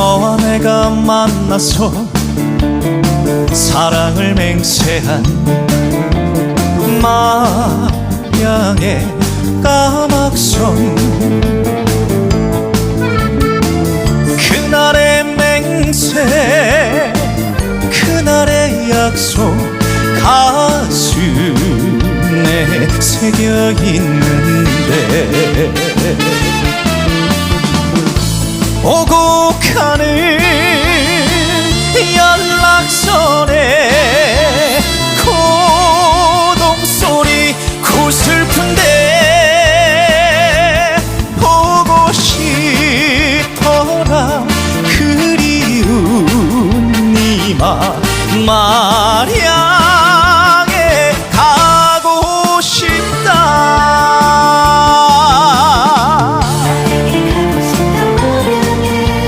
너와 내가 만나서 사랑을 맹세한 마양의 까막선. 그날의 맹세 그날의 약속 가슴에 새겨 있는데. 오고 가는 연락선에 고동소리 고 슬픈데 보고 싶어라. 그리운 이마 마량